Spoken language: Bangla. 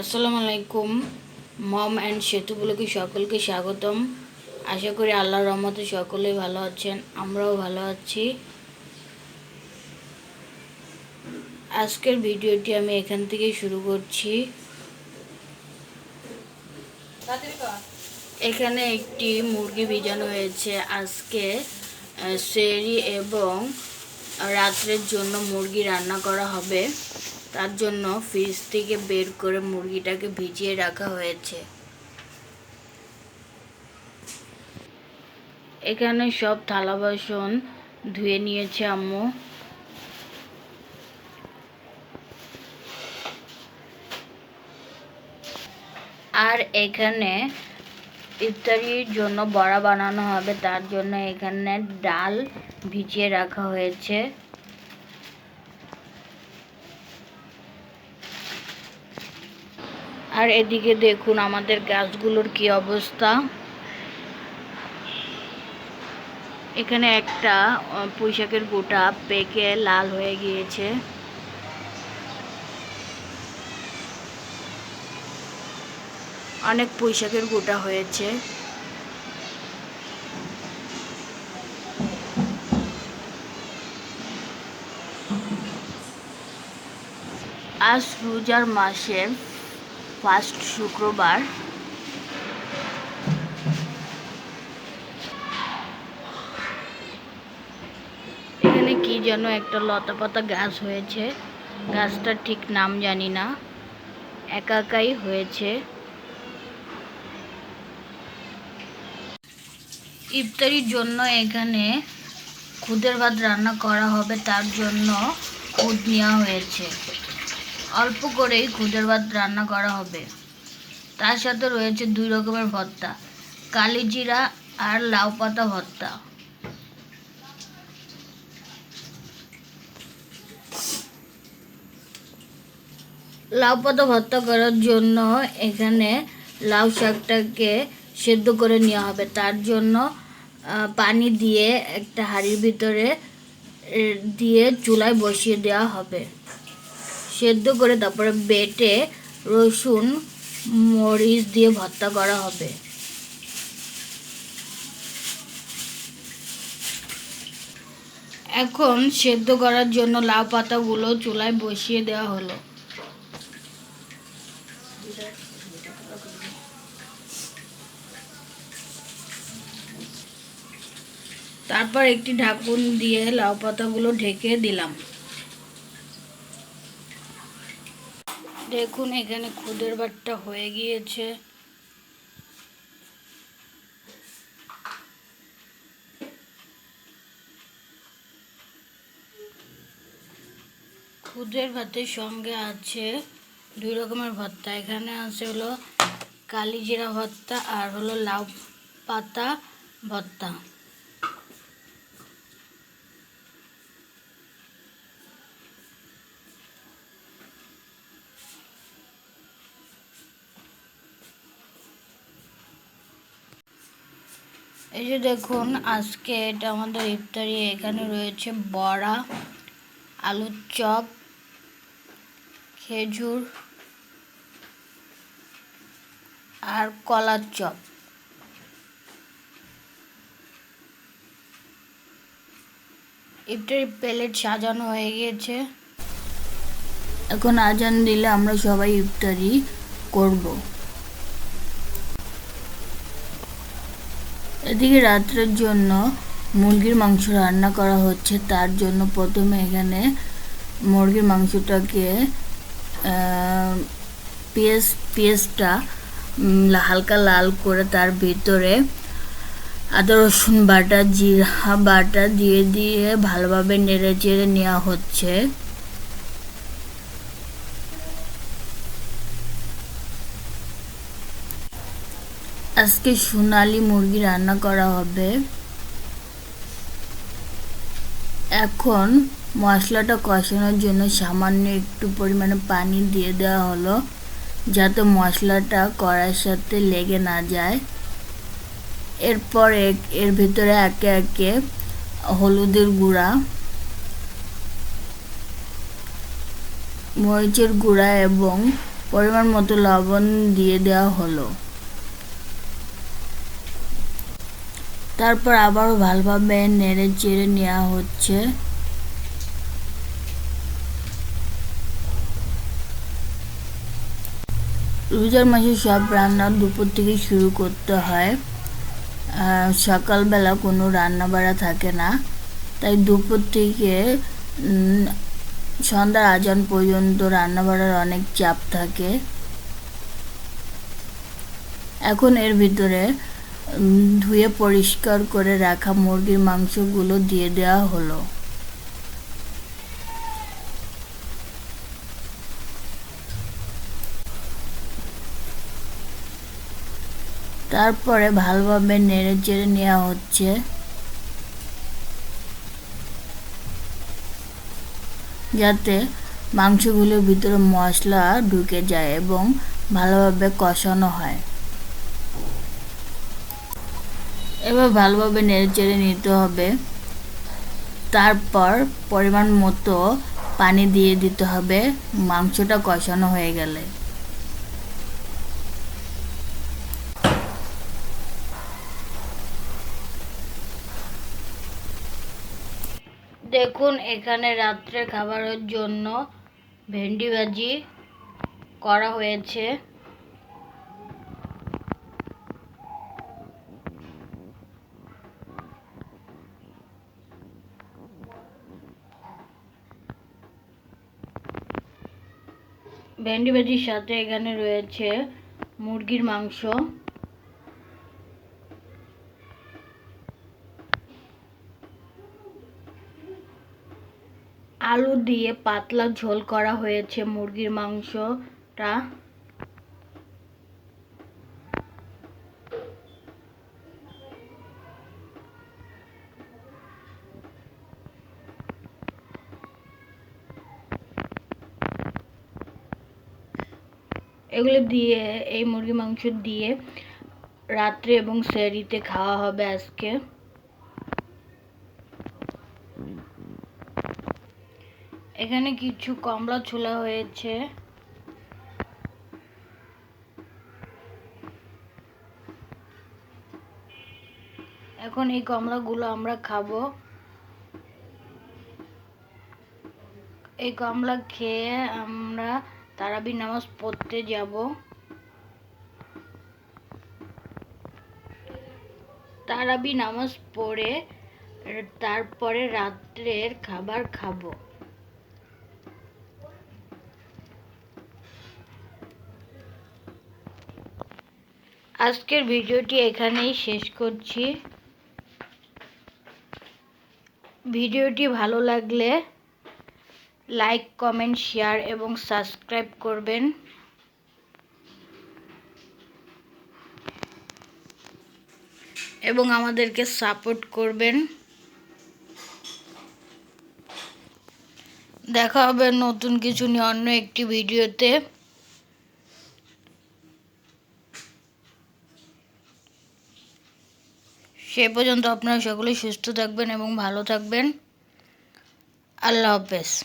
আসসালামু আলাইকুম মম অ্যান্ড সেতু ব্লকে সকলকে স্বাগতম। আশা করি আল্লাহর রহমতে সকলেই ভালো আছেন, আমরাও ভালো আছি। আজকের ভিডিওটি আমি এখান থেকে শুরু করছি। এখানে একটি মুরগি ভিজানো হয়েছে আজকে সেরি এবং রাত্রের জন্য মুরগি রান্না করা হবে। তার জন্য ফ্রিজ থেকে বের করে মুরগিটাকে ভিজিয়ে রাখা হয়েছে। এখানে সব থালা বাসন ধুয়ে নিয়েছে আম্মু। আর এখানে ইফতারির জন্য বড়া বানানো হবে, তার জন্য এখানে ডাল ভিজিয়ে রাখা হয়েছে। আর এদিকে দেখুন আমাদের গাছগুলোর কি অবস্থা। এখানে একটা পুঁইশাকের গোটা পেকে লাল হয়ে গিয়েছে। অনেক পুঁইশাকের গোটা হয়েছে। আজ রোজার মাসের ফার্স্ট শুক্রবার। এখানে কি যেন একটা লতা পাতা গাছ হয়েছে। গাছটার ঠিক নাম জানি না। একাকাই হয়েছে। ইফতারির জন্য এখানে খুদের ভাত রান্না করা হবে, তার জন্য খুদ নেওয়া হয়েছে। অল্প করেই খুদের ভাত রান্না করা হবে। তার সাথে রয়েছে দুই রকমের ভর্তা কালিজিরা আর লাউ পাতা ভর্তা। লাউ পাতা ভর্তা করার জন্য এখানে লাউ শাকটাকে সেদ্ধ করে নেওয়া হবে। তার জন্য পানি দিয়ে একটা হাঁড়ির ভিতরে দিয়ে চুলায় বসিয়ে দেওয়া হবে। সেদ্ধ করে তারপরে বেটে রসুন, মরিচ দিয়ে ভর্তা করা হবে। এখন সেদ্ধ করার জন্য লাউ পাতাগুলো চুলায় বসিয়ে দেওয়া হলো। তারপর একটি ঢাকুন দিয়ে লাউ পাতাগুলো ঢেকে দিলাম। দেখুন, এখানে খুদের বাটটা হয়ে গিয়েছে। খুদের ভাতের সঙ্গে আছে দুই রকমের ভর্তা। এখানে আছে হলো কালিজিরা ভর্তা আর হলো লাউ পাতা ভর্তা। এই যে দেখুন, আজকে এটা আমাদের ইফতারি, এখানে রয়েছে বড়া, আলুর চপ, খেজুর আর কলার চপ। ইফতারি প্লেট সাজানো হয়ে গিয়েছে। এখন আজান দিলে আমরা সবাই ইফতারি করব। এদিকে রাত্রের জন্য মুরগির মাংস রান্না করা হচ্ছে, তার জন্য প্রথমে এখানে মুরগির মাংসটাকে পেঁয়াজ, পেঁয়াজটা হালকা লাল করে তার ভিতরে আদা, রসুন বাটা, জিরা বাটা দিয়ে দিয়ে ভালোভাবে নেড়ে চেড়ে নেওয়া হচ্ছে। আজকে সোনালি মুরগি রান্না করা হবে। এখন মশলাটা কষানোর জন্য সামান্য একটু পরিমাণে পানি দিয়ে দেওয়া হলো, যাতে মশলাটা কড়ার সাথে লেগে না যায়। এরপর এর ভিতরে একে একে হলুদের গুঁড়া, মরিচের গুঁড়া এবং পরিমাণ মতো লবণ দিয়ে দেওয়া হলো। তারপর আবারও ভালোভাবে নেড়ে চেড়ে নেওয়া হচ্ছে। রোজার মাসে সব রান্না দুপুর থেকে শুরু করতে হয়। সকালবেলা কোনো রান্না বাড়া থাকে না। তাই দুপুর থেকে সন্ধ্যার আজান পর্যন্ত রান্না বাড়ার অনেক চাপ থাকে। এখন এর ভিতরে ধুয়ে পরিষ্কার করে রাখা মুরগির মাংসগুলো দিয়ে দেওয়া হলো। তারপরে ভালোভাবে নেড়ে চেড়ে নেওয়া হচ্ছে। যাতে মাংসগুলোর ভিতরে মশলা ঢুকে যায় এবং ভালোভাবে কষানো হয়। এবার ভালোভাবে নেড়ে চেড়ে নিতে হবে। তারপর পরিমাণ মতো পানি দিয়ে দিতে হবে। মাংসটা কষানো হয়ে গেলে। দেখুন, এখানে রাত্রে খাবারের জন্য ভেন্ডি ভাজি করা হয়েছে। ভেন্ডি ভাজির সাথে এখানে রয়েছে মুরগির মাংস। আলু দিয়ে পাতলা ঝোল করা হয়েছে মুরগির মাংসটা। এগুলো দিয়ে, এই মুরগির মাংস দিয়ে রাত্রে এবং সেরিতে খাওয়া হবে আজকে। এখানে কিছু কমলা ছোলা হয়েছে। এখন এই কমলাগুলো আমরা খাব। এই কমলা খেয়ে আমরা তারাবি নামাজ পড়তে যাব। তারাবি নামাজ পড়ে তারপরে রাত্রের খাবার খাব। আজকের ভিডিওটি এখানেই শেষ করছি। ভিডিওটি ভালো লাগলে লাইক, কমেন্ট, শেয়ার এবং সাবস্ক্রাইব করবেন। এবং আমাদেরকে সাপোর্ট করবেন। দেখা হবে নতুন কিছু নিয়ে অন্য একটি ভিডিওতে। সে পর্যন্ত আপনারা সকলেই সুস্থ থাকবেন এবং ভালো থাকবেন। আল্লাহ হাফেজ।